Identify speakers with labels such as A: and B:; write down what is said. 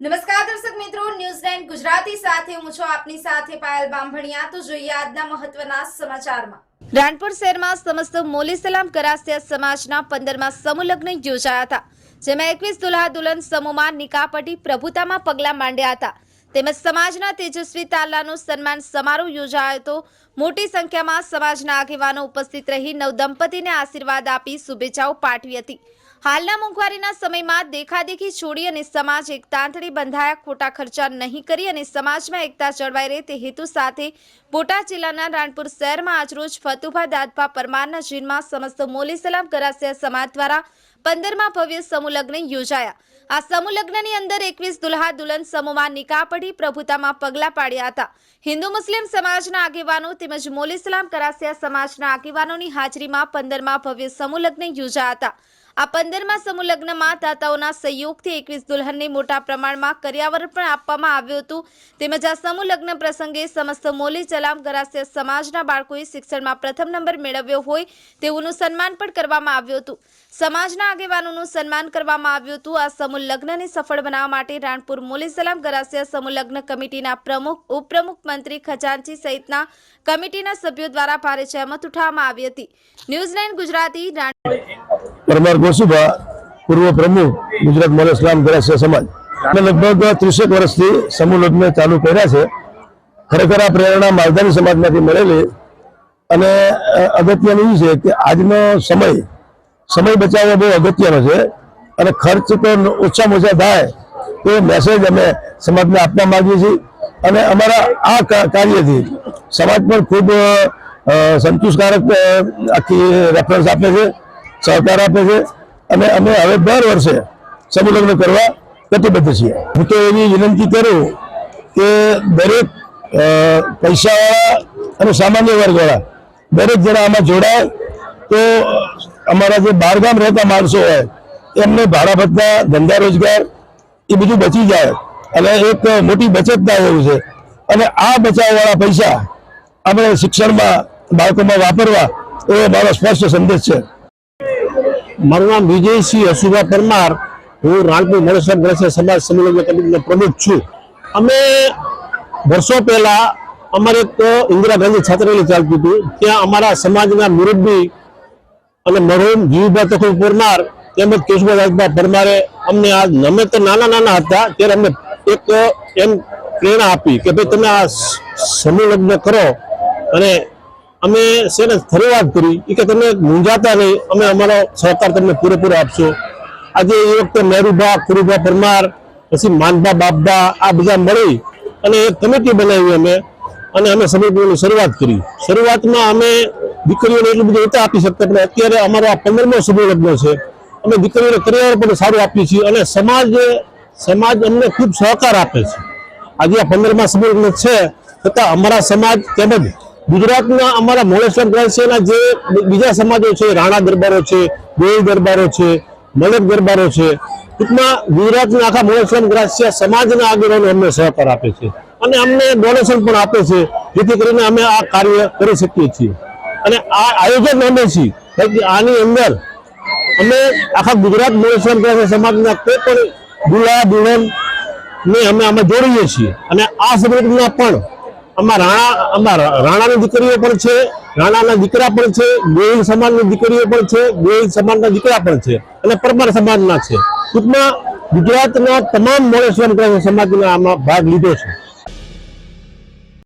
A: નમસ્કાર દર્શક મિત્રો, ન્યૂઝ નાઇન ગુજરાતી સાથે હું છું આપની સાથે પાયલ બામભણિયા તો જોઈએ આજના મહત્વના સમાચારમાં. રાણપુર શહેરમાં સમસ્ત મોલી સલામ કરાસિયા સમાજના પંદરમાં સમૂહલગ્ન યોજાયા હતા, જેમાં એકવીસ દુલ્હા દુલ્હન સમૂહમાં નિકાપટી પ્રભુતામાં પગલાં માંડ્યા હતા. તેમજ સમાજના તેજસ્વી તાલાનો સન્માન સમારોહ યોજાયો હતો. મોટી સંખ્યામાં સમાજના આગેવાનો ઉપસ્થિત રહી નવદંપતીને આશીર્વાદ આપી શુભેચ્છાઓ પાઠવી હતી. હાલના મોંઘવારીના સમયમાં દેખાદેખી છોડી અને સમાજ એક તાંતણી બંધાયા, ખોટા ખર્ચા નહીં કરી અને સમાજમાં એકતા જળવાઈ રહે તે હેતુ સાથે બોટાદ જિલ્લાના રાણપુર શહેરમાં આજરોજ ફતુભા દાદભા પરમારના જીનમાં સમસ્ત મોલી સલામ કરાસિયા સમાજ દ્વારા પંદરમાં ભવ્ય સમૂહલગ્ન યોજાયા. આ સમૂહલગ્નની અંદર એકવીસ દુલ્હા દુલ્હન સમૂહમાં નિકાહ પડી પ્રભુતામાં પગલાં પાડ્યા હતા. હિન્દુ મુસ્લિમ સમાજના આગેવાનો તેમજ મોલી સલામ સમાજના આગેવાનોની હાજરીમાં પંદરમાં ભવ્ય સમૂહલગ્ન યોજાયા હતા. આ પંદરમાં સમૂહ લગ્નમાં દાતાઓના સહયોગથી એકવીસ દુલ્હનને મોટા પ્રમાણમાં કર્યાવરણ પણ આપવામાં આવ્યું હતું. તેમજ આ સમૂહ લગ્ન પ્રસંગે સમસ્ત મોલી સલામ ગરાસ્ય સમાજના બાળકોએ શિક્ષણમાં પ્રથમ નંબર મેળવ્યો હોય તેઓનું સન્માન પણ કરવામાં આવ્યું હતું. સમાજના આગેવાનોનું સન્માન કરવામાં આવ્યું હતું. આ સમૂહ લગ્નને સફળ બનાવવા માટે રાણપુર મોલી સલામ ગરાસિયા સમૂહ લગ્ન કમિટીના પ્રમુખ, ઉપપ્રમુખ મંત્રી ખજાનચી સહિતના કમિટીના સભ્યો દ્વારા ભારે જહેમત ઉઠાવવામાં આવી હતી. ન્યૂઝલેન્ડ ગુજરાતી રાણ
B: પરમાર ગોસુભા, પૂર્વ પ્રમુખ, ગુજરાત મોલ ઇસ્લામ ગરાસિયા સમાજ. અમે લગભગ ત્રીસેક વર્ષથી સમૂહ લગ્ન ચાલુ કર્યા છે. ખરેખર આ પ્રેરણા માલધારી સમાજમાંથી મળેલી. અને અગત્યનું એ છે કે આજનો સમય સમય બચાવવો બહુ અગત્યનો છે. અને ખર્ચ તો ઓછામાં ઓછા થાય એ મેસેજ અમે સમાજને આપવા માગીએ છીએ. અને અમારા આ કાર્યથી સમાજ પણ ખૂબ સંતોષકારક આખી રેફરન્સ આપે છે. સહકાર આપે છે અને અમે હવે દર વર્ષે સમુલગ્ન કરવા કટિબદ્ધ છીએ. હું તો એવી વિનંતી કરું કે દરેક પૈસાવાળા અને સામાન્ય વર્ગવાળા, દરેક જણા આમાં જોડાય તો અમારા જે બહારગામ રહેતા માણસો હોય, એમને ભાડા ભત્તા ધંધા રોજગાર એ બધું બચી જાય અને એક મોટી બચત થાય એવું છે. અને આ બચાવવાળા પૈસા આપણે શિક્ષણમાં, બાળકોમાં વાપરવા એ મારો સ્પષ્ટ સંદેશ છે.
C: મારું નામ વિજયસિંહ હસુભા પરમાર. હું રાણપુર મણેશ્વર ગણેશ સમાજ સંમેલન કમિટીનો પ્રમુખ છું. અમે વર્ષો પહેલા અમારે એક ઇન્દિરા ગાંધી છાત્રાલય ચાલતું હતું. ત્યાં અમારા સમાજના મુરબ્બી અને મરહુમ જીવભાઈ તખુ પરમાર તેમજ કેશુભાઈ રાજભા પરમારે અમને આ અમે તો નાના નાના હતા ત્યારે અમને એક એમ પ્રેરણા આપી કે ભાઈ તમે આ સમૂહ લગ્ન કરો અને અમે શેને વાત કરી એ કે તમે મૂંઝાતા નહીં, અમે અમારો સહકાર તમને પૂરેપૂરો આપશો. આજે એ વખતે મહેરુભા ખુરુભા પરમાર, પછી માનભા, બાપભા, આ બધા મળી અને એક કમિટી બનાવી અમે અને અમે સમૂહની શરૂઆત કરી. શરૂઆતમાં અમે દીકરીઓને એટલું બધું નહોતા આપી શકતા પણ અત્યારે અમારો આ પંદરમો સમૂહ છે. અમે દીકરીઓને કરિયર પણ સારું આપીએ છીએ અને સમાજ સમાજ અમને ખૂબ સહકાર આપે છે. આજે આ પંદરમાં સમૂહ છે છતાં અમારા સમાજ તેમજ ગુજરાતના અમારા મોલેશ્વર ગ્રાસીના જે બીજા સમાજો છે, રાણા દરબારો છે, ગોળ દરબારો છે મલક દરબારો છે, ટૂંકમાં ગુજરાતના આખા મોલેશ્વર ગ્રાસ્ય સમાજના આગેવાનો અમને સહકાર આપે છે. અને અમને ડોનેશન પણ આપે છે, જેથી કરીને અમે આ કાર્ય કરી શકીએ છીએ. અને આ આયોજન અમે છીએ આની અંદર અમે આખા ગુજરાત મોલેશ્વર ગ્રાસ સમાજના કોઈ પણ દુલા દુલન ને અમે અમે જોડીએ છીએ. અને આ સમૃદ્ધિમાં પણ આમાં રાણા આમાં રાણાની દીકરીઓ પણ છે, રાણાના દીકરા પણ છે ગોહિલ સમાજની દીકરીઓ પણ છે ગોહિલ સમાજના દીકરા પણ છે અને પરમાર સમાજના છે. ટૂંકમાં ગુજરાતના તમામ મોડેશ્વર સમાજના આમાં ભાગ લીધો છે.